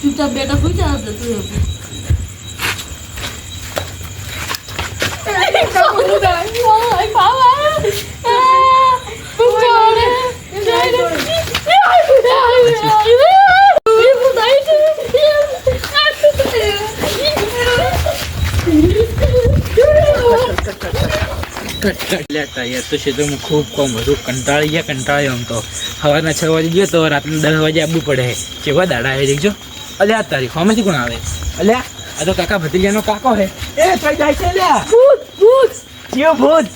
চুপচাপ বেটা বুঝতে আসবে তুই হবে। বাবা। લેતા યાર તો ક્ષેત્રમાં ખૂબ કોમ બધું કંટાળી ગયા કંટાળી આમ તો. સવારના છ વાગે ગયો તો રાતના દસ વાગે આવવું પડે. કેવા દાડા આવે દેખજો. અલ્યા આ તારીખ આમાંથી કોણ આવે? અલ્યા આ તો કાકા ભત્રીજાનો કાકો હે એ કઈ જાય છે લ્યા ભૂત ભૂત. કયો ભૂત?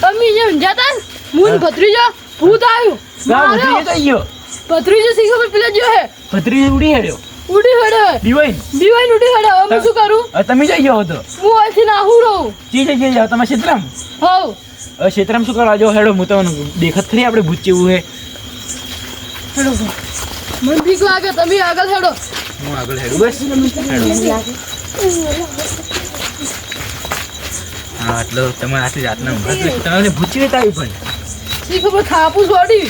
તમે જે ને, મૂન ભત્રીજો ભૂત આવ્યું. ના ભત્રીજો તો ગયો. ભત્રીજો સિંહ પર પેલા જો હે ભત્રીજો ઉડી હેડ્યો. ઉડી હડે. દિવાઈ. દિવાઈ ઉડી હડે. હવે હું શું કરું? તમે જઈ ગયો હતો હું અહીંથી નાહું રહું. જી જગ્યાએ જાઓ. તમારા ક્ષેત્રમાં? હોવ. હવે શું કરવા જો હેડો હું તમને દેખત ખરી આપણે ભૂત જેવું હે. હેડો મને બીક લાગે. તમે આગળ હેડો. હું આગળ હેડું બસ. હા એટલે તમારે આટલી રાતના ઊંઘા તમને ભૂત ચેવી આવી પણ શી ખબર ખાપું છોડી.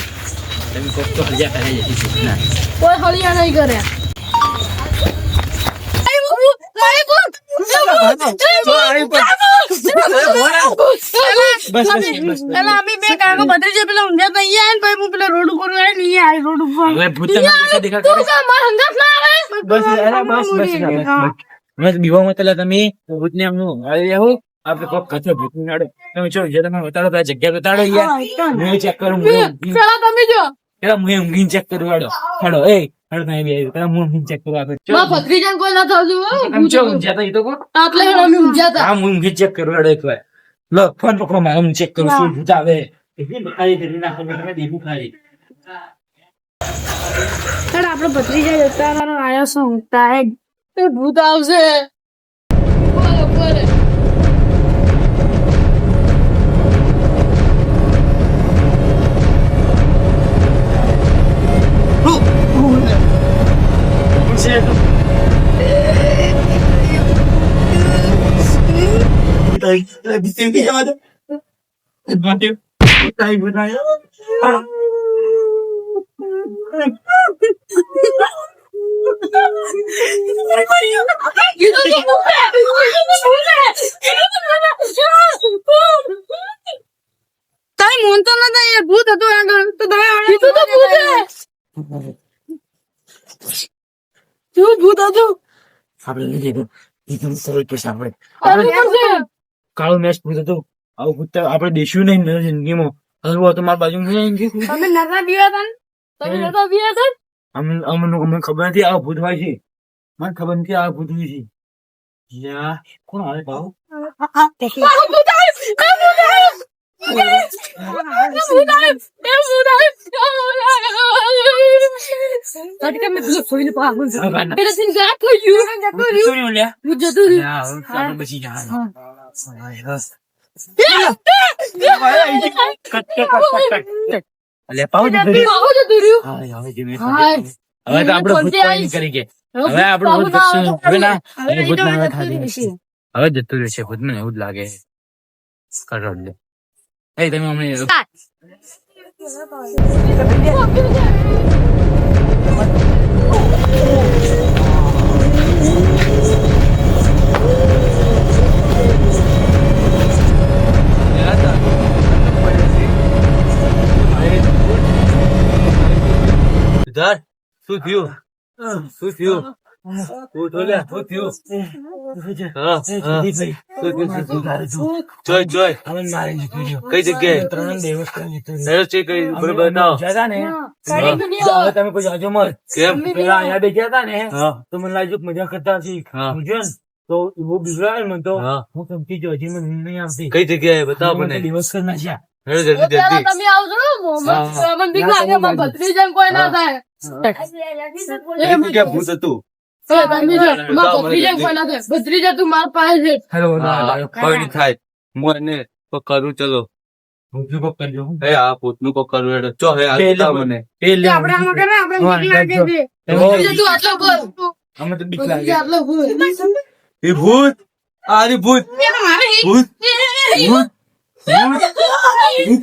તમે કોક તો કોઈ હળિયા નહીં કરે. તમે આપણે કોક કથો ભૂત નાડો તમે છો જે તમે બતાડો તો આ જગ્યા બતાડો યાર હું ચેક કરું પેલા તમે જો. પેલા હું ઊંઘીને ચેક કરું હેડો એ. હેડો તમે બે પેલા હું ઊંઘીને ચેક કરું આપણે માર કોઈ ના થતું હો. આમ ઊંઘ્યા તા ઈ તો કો આટલે અમે ઊંઝા તા હા હું ઊંઘી ચેક કરું હેડો એકવાર લો ફોન પકડો મારે હું ચેક કરું શું ભૂત આવે. એટલી બખાડી કરી નાખો તમે ખાલી હેડ આપણે ભત્રીજા જતા મારો આયો શું ઊંઘતા ભૂત આવશે. બરાબર. કીધું તો ભૂત હે. કીધું તો ભૂત હે. કીધું તો. તારી નતા એ ભૂત હતું આગળ તો કીધું તો ભૂત હે. શું ભૂત હતું આપણે લીધું એકદમ સરળ પૈસા આપણે પડશે. કાળું મેચ ભૂત થતું. આવું ભૂત આપડે આપણે દેખ્યું નહીં જિંદગીમાં. હલવો તો મારી બાજુ તમે નતા પીવા તા તમે નતા પીયા હતા ને? અમને અમને અમને ખબર નથી આ ભૂત હોય છે. મને ખબર નથી આ ભૂત હોય છે. યા કોણ આવે ભાવ એ ભૂત આવ્યું. એ ભૂત આવ્યું. તડકે મેં પેલો સોઈને પાગલ છે. પેલાથી ગાયબ થઈ ગયું. શું લ્યા ભૂત જતું રહ્યું. યા હવે આપણે બચી જવાનું અલે પાવ જતું રહ્યું. પાગલ જતું રહ્યું. હા, હવે ધીમે હાય. હવે તો આપણે ભૂત કોઈ નહીં કરી કે હવે આપણે ભૂત જશું હવે ના હવે ભૂત ના હવે થાતી નથી. હવે જતું રહેશે ભૂત મને એવું જ લાગે કરો લે એ તમે હમણાં સિદ્ધાર્થ શું થયું શું કઈ જગ્યાએ? તમે કોઈ જાજો મત. કેમ? પેલા અહીંયા બેઠા હતા ને તો મને લાગ્યું મજા કરતા હશે. હા. સમજ્યો ને તો એવો બિગડાવે મને તો. હું. સમજી ગયો હજી મને નહીં આવતી. કઈ જગ્યાએ? બતાવો મને મને. દિવસ કરી નાખ્યા તમે આવજો ને, મોહમ્મદ. હા. મને બીક લાગે, મારા કોઈ ના થાય. ભૂત હતું? કરું ચલો. હે આ ભૂતનું કોક કરવું હેડો. ચો હે મને. પેલે આપણે આમાં કરે આપણે લાગે છે. આટલો બોલ. અમે તો બીક લાગે. આટલો બોલ. એ ભૂત. આ રી ભૂત. ભૂત. ભૂત. ભૂત.